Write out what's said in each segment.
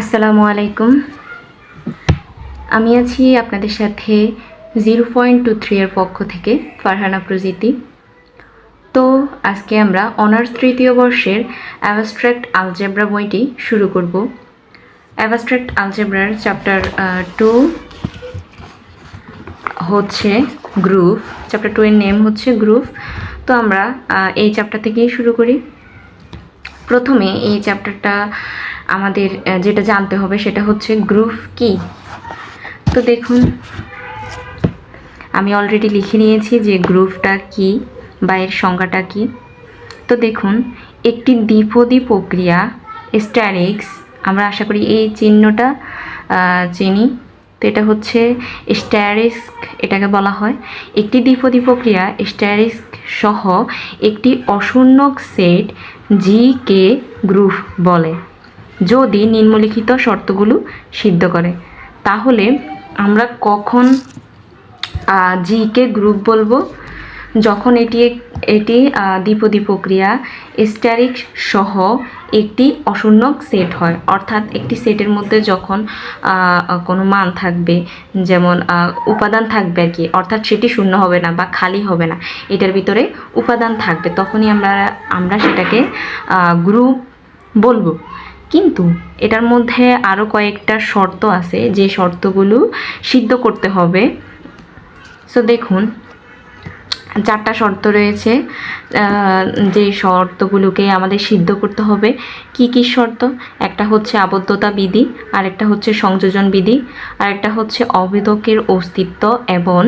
আসসালামু আলাইকুম। আমি আছি আপনাদের সাথে জিরো পয়েন্ট টু থ্রি এর পক্ষ থেকে ফারহানা প্রজিতি। তো আজকে আমরা অনার্স তৃতীয় বর্ষের অ্যাবস্ট্রাক্ট আলজেব্রা বইটি শুরু করব। অ্যাবস্ট্রাক্ট আলজেব্রার চ্যাপ্টার টু হচ্ছে গ্রুপ চ্যাপ্টার টু এর নেম হচ্ছে গ্রুপ তো আমরা এই চ্যাপ্টার থেকেই শুরু করি। প্রথমে এই চ্যাপ্টারটা আমাদের যেটা জানতে হবে সেটা হচ্ছে গ্রুপ কি। তো দেখুন, আমি অলরেডি লিখে নিয়েছি যে গ্রুপটা কি বা এর সংজ্ঞাটা কি। তো দেখুন, একটি দ্বিপদী প্রক্রিয়া স্ট্যারিক্স আমরা আশা করি এই চিহ্নটা চিনি। তো এটা হচ্ছে স্ট্যারিস্ক এটাকে বলা হয়। একটি দ্বিপদী প্রক্রিয়া স্ট্যারিস্ক সহ একটি অশূন্যক সেট জি কে গ্রুপ বলে। যদি নিম্নলিখিত শর্তগুলো সিদ্ধ করে, তাহলে আমরা কখন জিকে গ্রুপ বলব? যখন এটি এটি দ্বিপদী প্রক্রিয়া স্ট্যারিক সহ একটি অশূন্যক সেট হয়, অর্থাৎ একটি সেটের মধ্যে যখন কোনো মান থাকবে, যেমন উপাদান থাকবে আর কি, অর্থাৎ সেটি শূন্য হবে না বা খালি হবে না, এটার ভিতরে উপাদান থাকবে, তখনই আমরা আমরা সেটাকে গ্রুপ বলব। কিন্তু এটার মধ্যে আরও কয়েকটা শর্ত আছে, যে শর্তগুলো সিদ্ধ করতে হবে। সো দেখুন, চারটা শর্ত রয়েছে যে শর্তগুলোকে আমাদের সিদ্ধ করতে হবে। কি কি শর্ত? একটা হচ্ছে আবদ্ধতা বিধি, আরেকটা হচ্ছে সংযোজন বিধি, আরেকটা হচ্ছে অবেদকের অস্তিত্ব এবং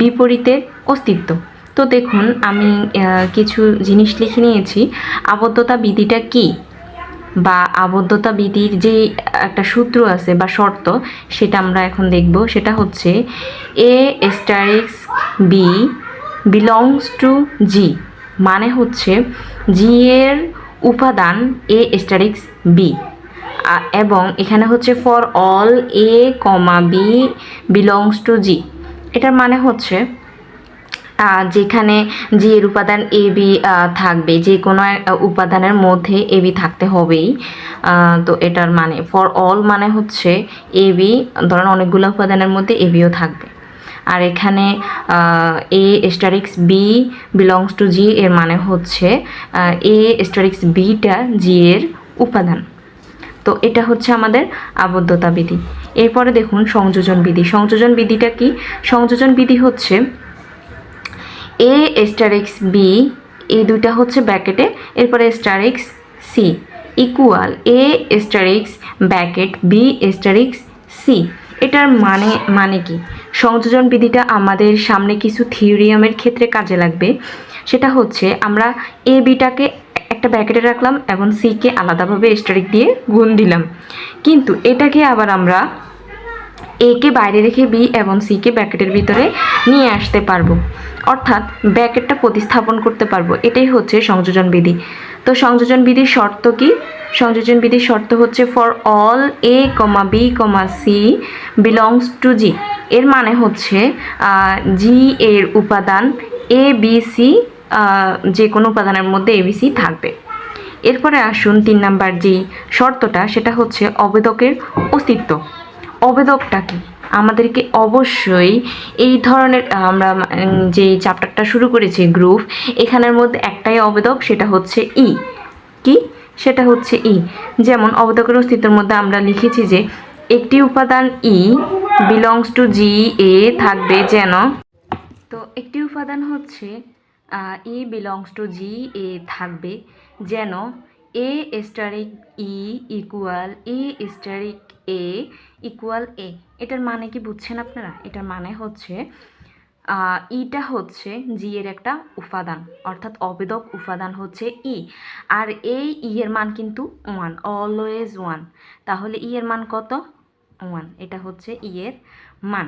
বিপরীতের অস্তিত্ব। তো দেখুন, আমি কিছু জিনিস লিখে নিয়েছি। আবদ্ধতা বিধিটা কি? বা আবদ্ধতা বিধির যে একটা সূত্র আছে বা শর্ত, সেটা আমরা এখন দেখব। সেটা হচ্ছে a asterisk b belongs to G মানে হচ্ছে জি এর উপাদান এ স্টারিক্স বি এবং এখানে হচ্ছে for all a comma b belongs to G এটার মানে হচ্ছে যেখানে জি এর উপাদান এ বি থাকবে, যে কোনো উপাদানের মধ্যে এ বি থাকতে হবেই। তো এটার মানে ফর অল মানে হচ্ছে এ বি ধরেন অনেকগুলো উপাদানের মধ্যে এ বিও থাকবে। আর এখানে a asterisk b belongs to G এর মানে হচ্ছে এ স্টারিক্স বিটা জি এর উপাদান। তো এটা হচ্ছে আমাদের আবদ্ধতা বিধি। এরপরে দেখুন সংযোজন বিধি। সংযোজন বিধিটা কি? সংযোজন বিধি হচ্ছে এ স্টারিক্স বি এই দুইটা হচ্ছে ব্যাকেটে এরপরে asterisk c equal a asterisk bracket b asterisk c এটার মানে মানে কি? সংযোজন বিধিটা আমাদের সামনে কিছু থিওরিয়ামের ক্ষেত্রে কাজে লাগবে। সেটা হচ্ছে আমরা এ বিটাকে একটা ব্যাকেটে রাখলাম এবং সিকে আলাদাভাবে স্টারিক দিয়ে গুণ দিলাম। কিন্তু এটাকে আবার আমরা একে বাইরে রেখে বি এবং সিকে ব্র্যাকেটের ভিতরে নিয়ে আসতে পারব। অর্থাৎ ব্র্যাকেটটা প্রতিস্থাপন করতে পারব। এটাই হচ্ছে সংযোজন বিধি। তো সংযোজন বিধির শর্ত কি? সংযোজন বিধির শর্ত হচ্ছে for all a comma b comma c belongs to G এর মানে হচ্ছে জি এর উপাদান এ বি সি যে কোনো উপাদানের মধ্যে এ বি সি থাকবে। এরপরে আসুন তিন নাম্বার যেই শর্তটা, সেটা হচ্ছে অবেদকের অস্তিত্ব। অবেদকটা কি? আমাদেরকে অবশ্যই এই ধরনের, আমরা যে চ্যাপ্টারটা শুরু করেছি গ্রুপ, এখানের মধ্যে একটাই অবেদক সেটা হচ্ছে ই। কি? সেটা হচ্ছে ই। যেমন অবেদকের অস্তিত্বের মধ্যে আমরা লিখেছি যে, একটি উপাদান ই বিলংস টু জি এ থাকবে যেন। তো একটি উপাদান হচ্ছে ই বিলংস টু জি এ থাকবে যেন। A asterisk e equal e asterisk a equal a এটার মানে কি বুঝছেন আপনারা? এটার মানে হচ্ছে ইটা হচ্ছে জি এর একটা উপাদান, অর্থাৎ অবেদক উপাদান হচ্ছে ই আর এই ই এর মান কিন্তু ওয়ান অলওয়েজ ওয়ান তাহলে ই এর মান কত? ওয়ান এটা হচ্ছে ই এর মান।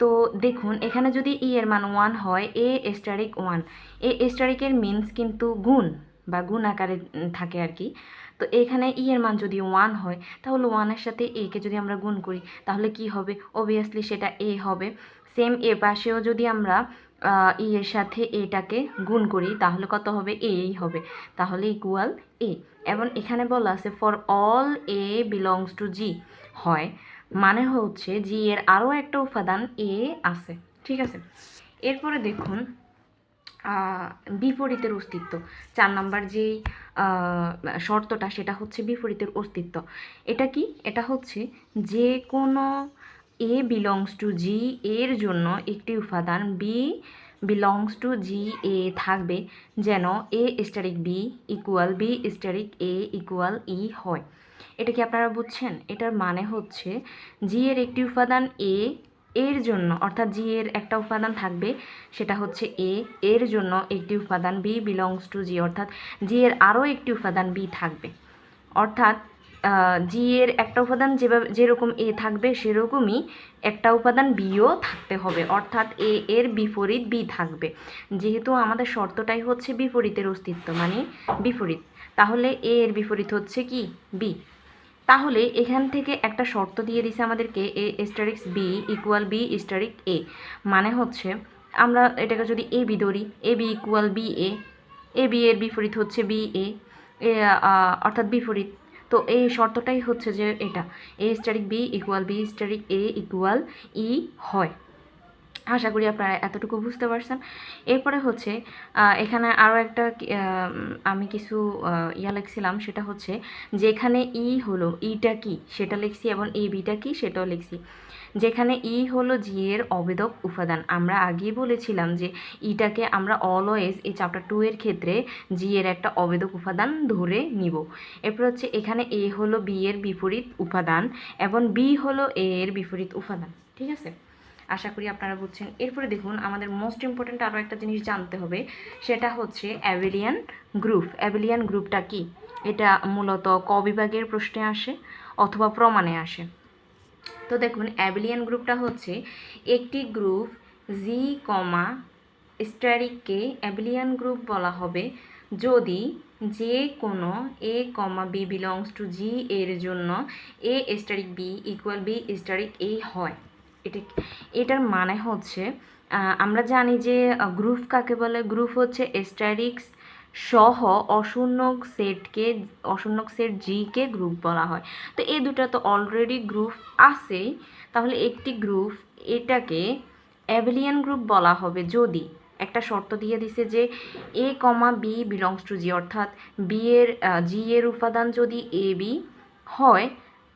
তো দেখুন, এখানে যদি ই এর মান ওয়ান হয় এ স্টারিক ওয়ান এ স্টারিকের মিনস কিন্তু গুণ বা গুণ আকারে থাকে আর কি। তো এখানে ই এর মান যদি ওয়ান হয়, তাহলে ওয়ানের সাথে এ কে যদি আমরা গুণ করি, তাহলে কি হবে? অবভিয়াসলি সেটা এ হবে। সেম এ পাশেও যদি আমরা ই এর সাথে এটাকে গুণ করি, তাহলে কত হবে? এই হবে। তাহলে ইকুয়াল এ এবং এখানে বলা আছে for all a belongs to G হয়। মানে হচ্ছে জি এর আরও একটা উপাদান এ আছে। ঠিক আছে? এরপরে দেখুন বিপরীতের অস্তিত্ব। চার নাম্বার যেই শর্তটা সেটা হচ্ছে বিপরীতের অস্তিত্ব। এটা কি? এটা হচ্ছে যে কোনো এ বিলংস টু জি এর জন্য একটি উপাদান বি বিলংস টু জি এ থাকবে যেন a asterisk b equal b asterisk a equal e হয়। এটা কি আপনারা বুঝছেন? এটার মানে হচ্ছে জি এর একটি উপাদান এ এর জন্য, অর্থাৎ জি এর একটা উপাদান থাকবে, সেটা হচ্ছে এ এর জন্য একটি উপাদান বি বিলংস টু জি অর্থাৎ জি এর আরও একটি উপাদান বি থাকবে। অর্থাৎ জি এর একটা উপাদান যেভাবে, যেরকম এ থাকবে, সেরকমই একটা উপাদান বিও থাকতে হবে। অর্থাৎ এ এর বিপরীত বি থাকবে। যেহেতু আমাদের শর্তটাই হচ্ছে বিপরীতের অস্তিত্ব মানে বিপরীত। তাহলে এ এর বিপরীত হচ্ছে কি? বি তাহলে এখান থেকে একটা শর্ত দিয়ে দিছে আমাদেরকে a asterisk b equal b asterisk a মানে হচ্ছে আমরা এটাকে যদি এ বি ধরি a b equal b a a b এর বিপরীত হচ্ছে বি এ অর্থাৎ বিপরীত। তো এই শর্তটাই হচ্ছে যে এটা a asterisk b equal b asterisk a equal e হয়। আশা করি আপনারা এতটুকু বুঝতে পারছেন। এরপরে হচ্ছে এখানে আরও একটা আমি কিছু ইয়া লিখছিলাম, সেটা হচ্ছে যেখানে ই হলো, ইটা কি, সেটা লিখছি এবং এ বিটা কি, সেটাও লিখছি। যেখানে ই হলো জি এর অবেদক উপাদান। আমরা আগেই বলেছিলাম যে ইটাকে আমরা অলওয়েজ এই চ্যাপ্টার টু এর ক্ষেত্রে জি এর একটা অবেদক উপাদান ধরে নিব। এরপর হচ্ছে এখানে এ হলো বি এর বিপরীত উপাদান এবং বি হলো এ এর বিপরীত উপাদান। ঠিক আছে? আশা করি আপনারা বুঝছেন। এরপরে দেখুন, আমাদের মোস্ট ইম্পর্ট্যান্ট আরও একটা জিনিস জানতে হবে, সেটা হচ্ছে অ্যাভেলিয়ান গ্রুপ অ্যাভেলিয়ান গ্রুপটা কি? এটা মূলত ক বিভাগের প্রশ্নে আসে অথবা প্রমাণে আসে। তো দেখুন অ্যাবিলিয়ান গ্রুপটা হচ্ছে একটি গ্রুপ জি কমা স্ট্যারিককে অ্যাবিলিয়ান গ্রুপ বলা হবে যদি যে কোনো a comma b belongs to G এর জন্য a asterisk b equal b asterisk a হয়। এটা এটার মানে হচ্ছে আমরা জানি যে গ্রুপ কাকে বলে? গ্রুপ হচ্ছে স্ট্যারিক্স সহ অশূন্যক সেটকে অশূন্যক সেট জিকে গ্রুপ বলা হয়। তো এই দুটো তো অলরেডি গ্রুপ আছে তাহলে একটি গ্রুপ এটাকে অ্যাভিলিয়ান গ্রুপ বলা হবে যদি একটা শর্ত দিয়ে দিছে যে a comma b belongs to G অর্থাৎ বি এর জি এর উপাদান যদি এ বি হয়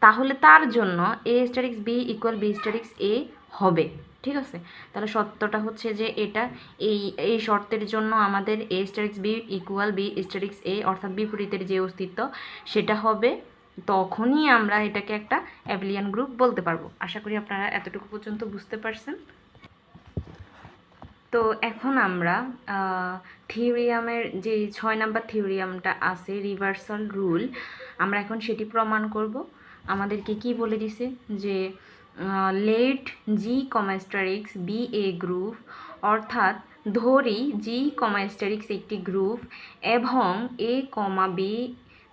তাহলে তার জন্য a asterisk b equal b asterisk a হবে, ঠিক আছে? তাহলে সত্যটা হচ্ছে যে এটা এই এই শর্তের জন্য আমাদের a asterisk b equal b asterisk a অর্থাৎ বিপরীতের যে অস্তিত্ব সেটা হবে, তখনই আমরা এটাকে একটা অ্যাভিলিয়ান গ্রুপ বলতে পারব। আশা করি আপনারা এতটুকু পর্যন্ত বুঝতে পারছেন। তো এখন আমরা থিওরিয়ামের যে ছয় নাম্বার থিওরিয়ামটা আছে রিভার্সাল রুল আমরা এখন সেটি প্রমাণ করব। আমাদেরকে কি বলে দিছে? যে let G comma asterisk be a group, অর্থাৎ ধরি জি কমাস্টারিক্স একটি গ্রুপ এবং a comma b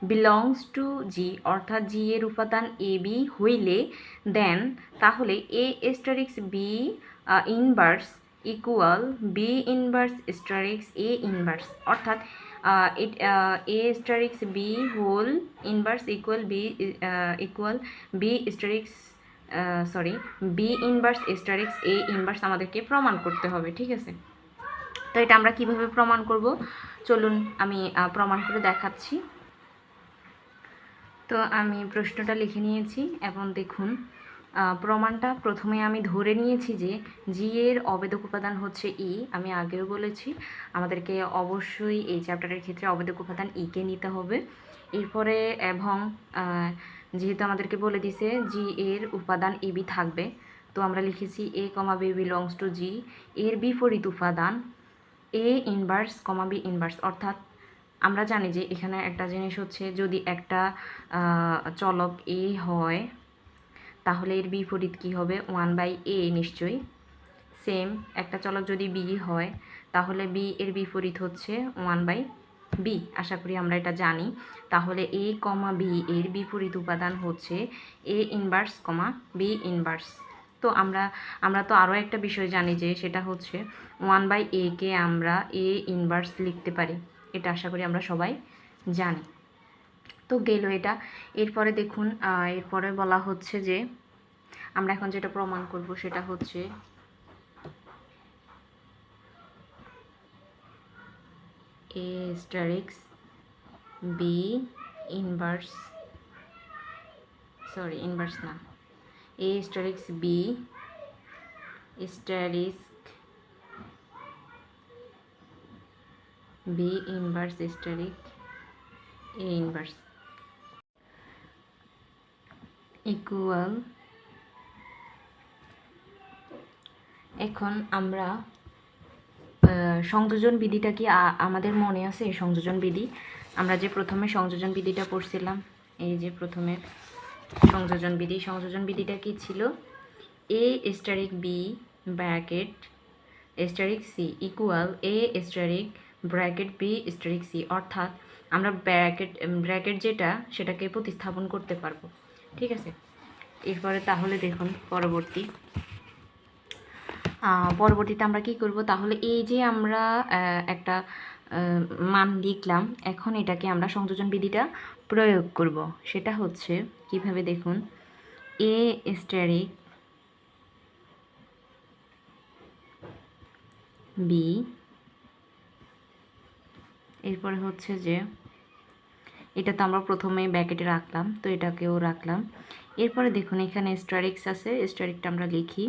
belongs to G, অর্থাৎ জি এর উপাদান এ বি হইলে দেন তাহলে a asterisk b inverse equal b inverse asterisk a inverse, অর্থাৎ it a asterisk b whole inverse equal b equal b asterisk sorry b inverse asterisk a inverse আমাদেরকে প্রমাণ করতে হবে, ঠিক আছে? তো এটা আমরা কীভাবে প্রমাণ করব? চলুন আমি প্রমাণ করে দেখাচ্ছি। তো আমি প্রশ্নটা লিখে নিয়েছি এবং দেখুন। প্রমাণটা প্রথমে আমি ধরে নিয়েছি যে জি এর অবেদক উপাদান হচ্ছে ই আমি আগেও বলেছি। আমাদেরকে অবশ্যই এই চ্যাপ্টারের ক্ষেত্রে অবেদক উপাদান ইকে নিতে হবে। এরপরে এবং যেহেতু আমাদেরকে বলে দিছে জি এর উপাদান এ বি থাকবে, তো আমরা লিখেছি a comma b belongs to G এর বিপরীত উপাদান a inverse comma b inverse অর্থাৎ আমরা জানি যে এখানে একটা জিনিস হচ্ছে যদি একটা চলক এ হয় তাহলে এর বিপরীত কি হবে? ওয়ান বাই এ নিশ্চয়ই। সেম একটা চলক যদি বি হয়, তাহলে বি এর বিপরীত হচ্ছে ওয়ান বাই বি আশা করি আমরা এটা জানি। তাহলে এ কমা বি এর বিপরীত উপাদান হচ্ছে a inverse comma b inverse তো আমরা আমরা তো আরও একটা বিষয় জানি যে সেটা হচ্ছে ওয়ান বাই এ কে আমরা এ ইনভার্স লিখতে পারি। এটা আশা করি আমরা সবাই জানি। তো গেল এটা। এরপরে দেখুন এরপরে বলা হচ্ছে যে, আমরা এখন যেটা প্রমাণ করব সেটা হচ্ছে a asterisk b inverse sorry inverse না a asterisk b asterisk b inverse asterisk a inverse equal এখন আমরা সংযোজন বিধিটা কি আমাদের মনে আছে? এই সংযোজন বিধি। আমরা যে প্রথমে সংযোজন বিধিটা পড়ছিলাম, এই যে প্রথমে সংযোজন বিধি, সংযোজন বিধিটা কি ছিল? A asterisk b bracket asterisk c equal a asterisk bracket b asterisk c অর্থাৎ আমরা ব্র্যাকেট ব্র্যাকেট যেটা, সেটাকে প্রতিস্থাপন করতে পারব। ঠিক আছে? এরপরে তাহলে দেখুন, পরবর্তী। পরবর্তীতে আমরা কি করব? তাহলে এই যে আমরা একটা মান লিখলাম, এখন এটাকে আমরা সংযোজন বিধিটা প্রয়োগ করব। সেটা হচ্ছে, কীভাবে দেখুন এ স্টারিক বি এরপরে হচ্ছে যে এটা তো আমরা প্রথমে ব্যাকেটে রাখলাম, তো এটাকেও রাখলাম। এরপরে দেখুন, এখানে স্টারিক্স আছে স্টারিকটা আমরা লিখি।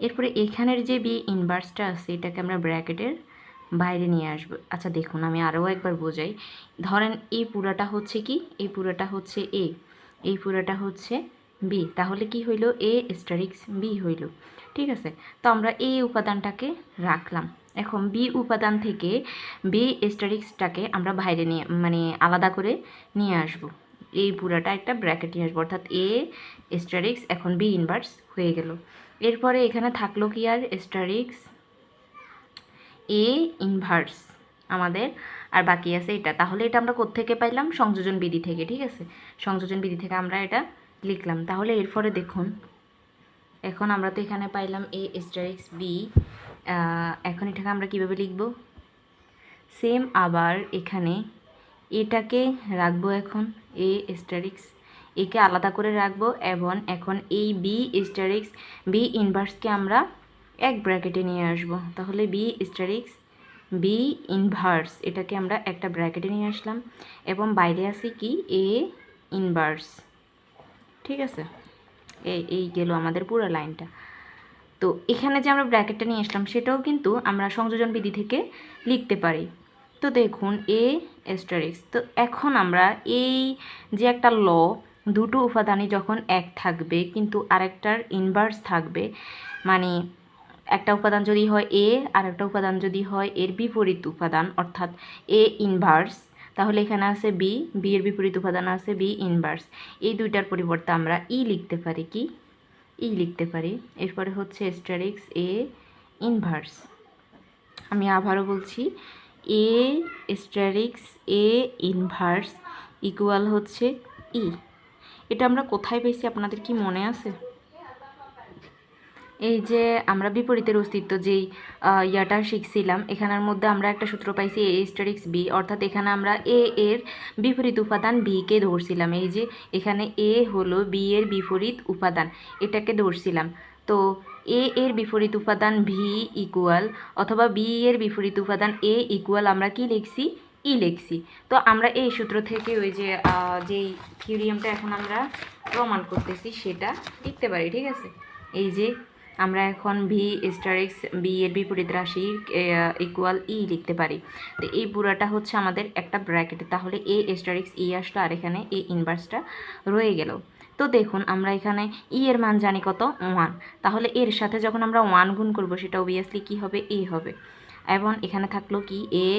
এরপরে এখানের যে বি ইনভার্সটা আছে, এটাকে আমরা ব্র্যাকেটের বাইরে নিয়ে আসব। আচ্ছা দেখুন, আমি আরও একবার বোঝাই। ধরেন, এই পুরাটা হচ্ছে কি? এই পুরাটা হচ্ছে এ এই পুরাটা হচ্ছে বি তাহলে কি হইল? এ স্টারিক্স বি হইল। ঠিক আছে? তো আমরা এই উপাদানটাকে রাখলাম। এখন বি উপাদান থেকে বি স্টারিক্সটাকে আমরা বাইরে নিয়ে মানে আলাদা করে নিয়ে আসব। এই পুরাটা একটা ব্র্যাকেট নিয়ে আসব, অর্থাৎ এ স্টারিক্স এখন বি ইনভার্স হয়ে গেল। এরপরে এখানে থাকল কি আর? স্টারিক্স এ ইনভার্স আমাদের, আর বাকি আছে এটা। তাহলে এটা আমরা কোত্থেকে পাইলাম? সংযোজন বিধি থেকে, ঠিক আছে? সংযোজন বিধি থেকে আমরা এটা লিখলাম। তাহলে এরপরে দেখুন, এখন আমরা তো এখানে পাইলাম এ স্টারিক্স বি এখন এটাকে আমরা কীভাবে লিখব? সেম আবার এখানে। এটাকে রাখব এখন এ স্টারিক্স একে আলাদা করে রাখব এবং এখন এই বি স্টারিক্স বি ইনভার্সকে আমরা এক ব্র্যাকেটে নিয়ে আসব। তাহলে বি স্টারিক্স বি ইনভার্স এটাকে আমরা একটা ব্র্যাকেটে নিয়ে আসলাম। এবং বাইরে আছে কি? এ ইনভার্স ঠিক আছে? এই এই গেল আমাদের পুরো লাইনটা। তো এখানে যে আমরা ব্র্যাকেটটা নিয়ে আসলাম, সেটাও কিন্তু আমরা সংযোজন বিধি থেকে লিখতে পারি। তো দেখুন এ স্টারিক্স তো এখন আমরা এই যে একটা ল দুটো উপাদানই যখন এক থাকবে, কিন্তু আরেকটার ইনভার্স থাকবে মানে একটা উপাদান যদি হয় এ আর একটা উপাদান যদি হয় এর বিপরীত উপাদান, অর্থাৎ এ ইনভার্স তাহলে এখানে আছে বি বি এর বিপরীত উপাদান আছে বি ইনভার্স এই দুইটার পরিবর্তে আমরা ই লিখতে পারি কি? ই লিখতে পারি। এরপরে হচ্ছে স্টারিক্স এ ইনভার্স আমি আবারও বলছি এ স্টারিক্স এ ইনভার্স ইকুয়াল হচ্ছে ই এটা আমরা কোথায় পেয়েছি? আপনাদের কি মনে আছে? এই যে আমরা বিপরীতের অস্তিত্ব যেই ইয়াটা শিখছিলাম, এখানের মধ্যে আমরা একটা সূত্র পাইছি এ স্টারিক্স বি অর্থাৎ এখানে আমরা এ এর বিপরীত উপাদান বিকে ধরছিলাম। এই যে এখানে এ হলো বি এর বিপরীত উপাদান, এটাকে ধরছিলাম। তো এ এর বিপরীত উপাদান ভি ইকুয়াল অথবা বি এর বিপরীত উপাদান এ ইকুয়াল আমরা কি লিখছি? ই লিখছি। তো আমরা এই সূত্র থেকে ওই যে যেই থিওরিয়ামটা এখন আমরা প্রমাণ করতেছি, সেটা লিখতে পারি, ঠিক আছে? এই যে আমরা এখন ভি স্টারিক্স বি এর বিপরীত রাশি ইকুয়াল ই লিখতে পারি। তো এই পুরাটা হচ্ছে আমাদের একটা ব্র্যাকেটে তাহলে এ স্টারিক্স ই আসলো আর এখানে এ ইনভার্সটা রয়ে গেল। তো দেখুন, আমরা এখানে ই এর মান জানি কত? ওয়ান তাহলে এর সাথে যখন আমরা ওয়ান গুণ করব, সেটা অবভিয়াসলি কী হবে? এ হবে। এবং এখানে থাকল কি? এ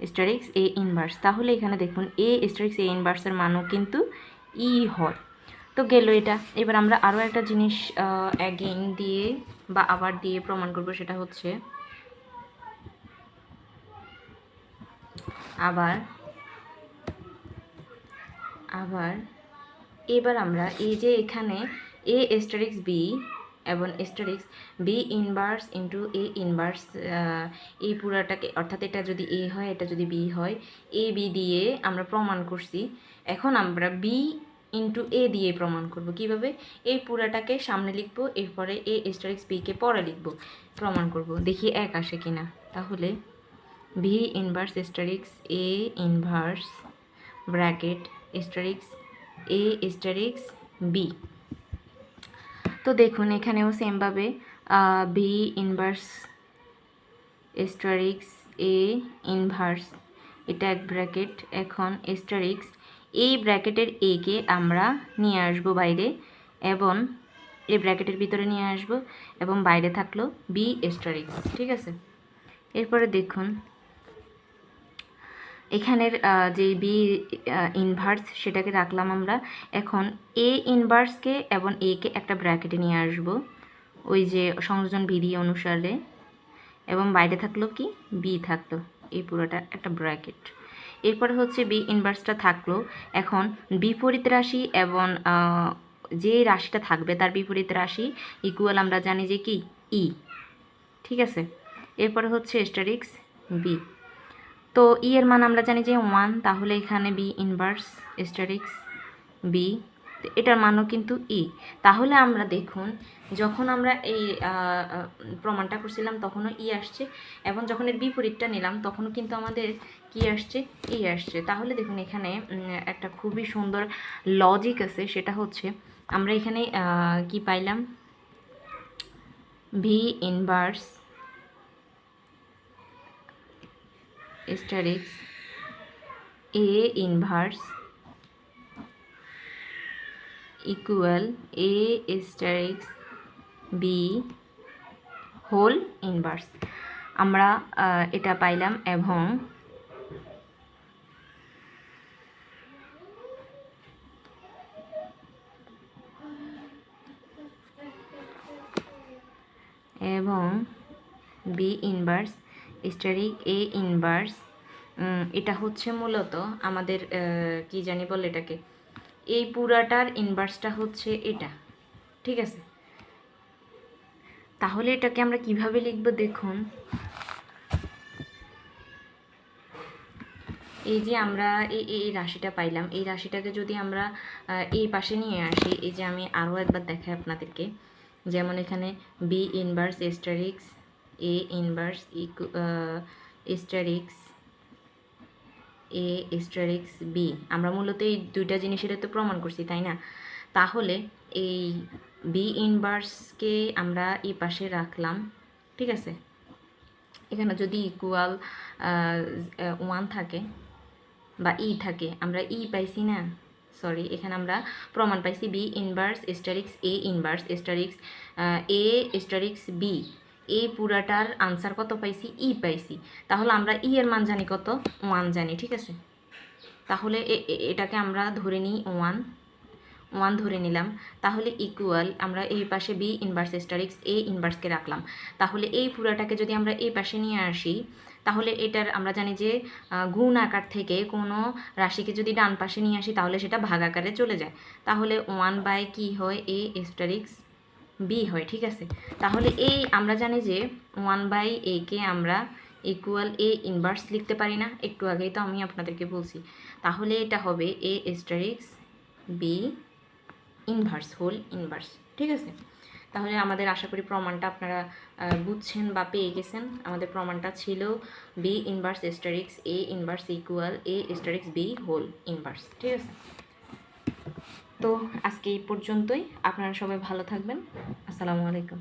স্টারিক্স এ ইনভার্স তাহলে এখানে দেখুন এ স্টারিক্স এ ইনভার্সের মানও কিন্তু ই হয়। তো গেল এটা। এবার আমরা আরও একটা জিনিস অ্যাগেইন দিয়ে বা আবার দিয়ে প্রমাণ করব, সেটা হচ্ছে আবার আবার, এবার আমরা এই যে এখানে এ এস্টারিক্স বি এবং asterisk b inverse into a inverse এই পুরাটাকে, অর্থাৎ এটা যদি এ হয়, এটা যদি বি হয় এ বি দিয়ে আমরা প্রমাণ করছি। এখন আমরা বি ইন্টু এ দিয়ে প্রমাণ করব। কীভাবে? এই পুরাটাকে সামনে লিখব, এরপরে এ এস্টারিক্স বিকে পরে লিখব। প্রমাণ করব, দেখি এক আসে কিনা তাহলে v inverse asterisk a inverse bracket asterisk a asterisk b তো দেখুন, এখানেও সেমভাবে v inverse asterisk a inverse এটা এক ব্র্যাকেট এখন এস্টারিক্স এই ব্র্যাকেটের এ কে আমরা নিয়ে আসব বাইরে এবং এই ব্র্যাকেটের ভিতরে নিয়ে আসব এবং বাইরে থাকল বি এস্টারিক্স ঠিক আছে? এরপরে দেখুন, এখানের যে বি ইনভার্স সেটাকে রাখলাম আমরা, এখন এ ইনভার্সকে এবং এ কে একটা ব্র্যাকেটে নিয়ে আসব, ওই যে সংযোজন বিধি অনুসারে, এবং বাইরে থাকল কি? বি থাকল, এই পুরোটা একটা ব্র্যাকেট। এরপরে হচ্ছে বি ইনভার্সটা থাকল। এখন বিপরীত রাশি এবং যে রাশিটা থাকবে তার বিপরীত রাশি ইকুয়াল আমরা জানি যে কি? ই ঠিক আছে? এরপরে হচ্ছে স্টারিক্স বি তো ই এর মান আমরা জানি যে ওয়ান তাহলে এখানে বি ইনভার্স স্টারিক্স বি এটার মানও কিন্তু ই। তাহলে আমরা দেখুন, যখন আমরা এই প্রমাণটা করছিলাম তখনও ই আসছে এবং যখন এর বিপরীতটা নিলাম তখনও কিন্তু আমাদের কি আসছে? ই আসছে। তাহলে দেখুন এখানে একটা খুবই সুন্দর লজিক আছে, সেটা হচ্ছে আমরা এখানে কি পাইলাম? V inverse asterisk a a inverse equal a asterisk b whole inverse আমরা এটা পাইলাম এবং এবং b inverse asterisk a inverse এটা হচ্ছে মূলত আমাদের কি জানি বলে এটাকে? এই পুরাটার ইনভার্সটা হচ্ছে এটা। ঠিক আছে? তাহলে এটাকে আমরা কীভাবে লিখব দেখুন? এই যে আমরা এই এই রাশিটা পাইলাম। এই রাশিটাকে যদি আমরা এই পাশে নিয়ে আসি, এই যে আমি আরও একবার দেখাই আপনাদেরকে। যেমন এখানে b inverse asterisk a inverse equal asterisk a asterisk b আমরা মূলত এই দুইটা জিনিসের তো প্রমাণ করছি, তাই না? তাহলে এই বি ইনভার্সকে আমরা এই পাশে রাখলাম, ঠিক আছে? এখানে যদি ইকুয়াল ওয়ান থাকে বা ই থাকে, আমরা ই পাইছি না? সরি এখানে আমরা প্রমাণ পাইছি b inverse asterisk a inverse asterisk a asterisk b এই পুরাটার আনসার কত পাইছি? ই পাইছি। তাহলে আমরা ই এর মান জানি কত? ওয়ান জানি, ঠিক আছে? তাহলে এটাকে আমরা ধরে নিই ওয়ান ওয়ান ধরে নিলাম। তাহলে ইকুয়াল আমরা এই পাশে বি ইনভার্স স্টারিক্স এ ইনভার্সকে রাখলাম। তাহলে এই পুরাটাকে যদি আমরা এই পাশে নিয়ে আসি, তাহলে এটার আমরা জানি যে গুণ আকার থেকে কোনো রাশিকে যদি ডান পাশে নিয়ে আসি, তাহলে সেটা ভাগ আকারে চলে যায়। তাহলে ওয়ান বাই কি হয়? এ স্টারিক্স বি হয়, ঠিক আছে? তাহলে এই আমরা জানি যে ওয়ান বাই এ কে আমরা ইকুয়াল এ ইনভার্স লিখতে পারি না। একটু আগেই তো আমি আপনাদেরকে বলছি। তাহলে এটা হবে a asterisk b inverse whole inverse ঠিক আছে? তাহলে আমাদের আশা করি প্রমাণটা আপনারা বুঝছেন বা পেয়ে গেছেন। আমাদের প্রমাণটা ছিল b inverse asterisk a inverse equal a asterisk b whole inverse ঠিক আছে? তো আজকে এই পর্যন্তই। আপনারা সবাই ভালো থাকবেন। আসসালামু আলাইকুম।